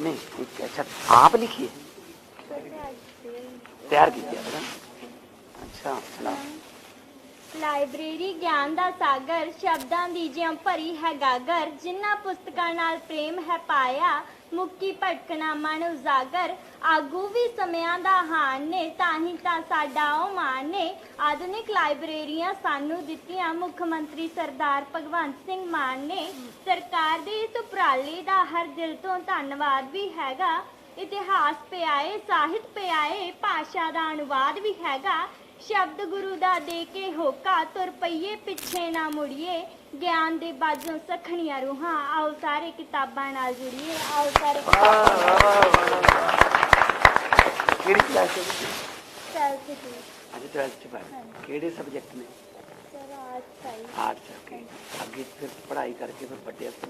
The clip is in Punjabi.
ਇਹ- ਨਹੀਂ ਅੱਛਾ ਆਪ ਲਿਖੀ ਹੈ? ਤਿਆਰ ਕੀਤੀ ਹੈ ਅੱਛਾ ਸੁਣਾਓ। ਲਾਇਬ੍ਰੇਰੀ ਗਿਆਨ ਦਾ ਸਾਗਰ ਸ਼ਬਦਾਂ ਦੀ ਜਿਉਂ ਭਰੀ ਹੈ ਗਾਗਰ ਜਿਨ੍ਹਾਂ ਪੁਸਤਕਾਂ ਨਾਲ ਪ੍ਰੇਮ ਹੈ ਪਾਇਆ, ਮੁਕਤੀ ਭਟਕਣਾ ਮਨ ਉਜਾਗਰ, ਆਗੂ ਵੀ ਸਮਿਆਂ ਦਾ ਹਾਨ ਨੇ ਤਾਂ ਹੀ ਤਾਂ ਸਾਡਾ ਉਹ ਮਾਨ ਨੇ। ਆਧੁਨਿਕ ਲਾਇਬ੍ਰੇਰੀਆਂ ਸਾਨੂੰ ਦਿੱਤੀਆਂ, ਮੁੱਖ ਮੰਤਰੀ ਸਰਦਾਰ ਭਗਵੰਤ ਸਿੰਘ ਮਾਨ ਨੇ। ਸਰਕਾਰ ਦੇ ਇਸ ਉਪਰਾਲੇ ਦਾ ਹਰ ਦਿਲ ਤੋਂ ਧੰਨਵਾਦ ਵੀ ਹੈਗਾ। ਇਤਿਹਾਸ ਪਿਆਏ, ਸਾਹਿਤ ਪਿਆਏ, ਭਾਸ਼ਾ ਦਾ ਅਨੁਵਾਦ ਵੀ ਹੈਗਾ। ਸ਼ਬਦ ਗੁਰੂ ਦਾ ਦੇ ਕੇ ਹੋਕਾ ਤੁਰ ਪਈਏ ਪਿੱਛੇ ਨਾ ਮੁੜੀਏ। ਗਿਆਨ ਦੇ ਬਾਝੋਂ ਸਖਣੀਆਂ ਰੂਹਾਂ ਆਓ ਸਾਰੇ ਕਿਤਾਬਾਂ ਨਾਲ ਜੁੜੀਏ ਆਓ ਸਾਰੇ ਕਿਹੜੀ ਕਲਾਸ ਹੈ? ਚੱਲ ਸਿੱਧੀ ਅੱਜ 12th ਚ ਪੜ੍ਹ। ਕਿਹੜੇ ਸਬਜੈਕਟ ਨੇ? ਚਲ ਆਜ ਸਹੀ ਆਰਟਸ ਅੱਗੇ ਫਿਰ ਪੜ੍ਹਾਈ ਕਰਕੇ ਫਿਰ ਵੱਡੇ ਅਫਸਰ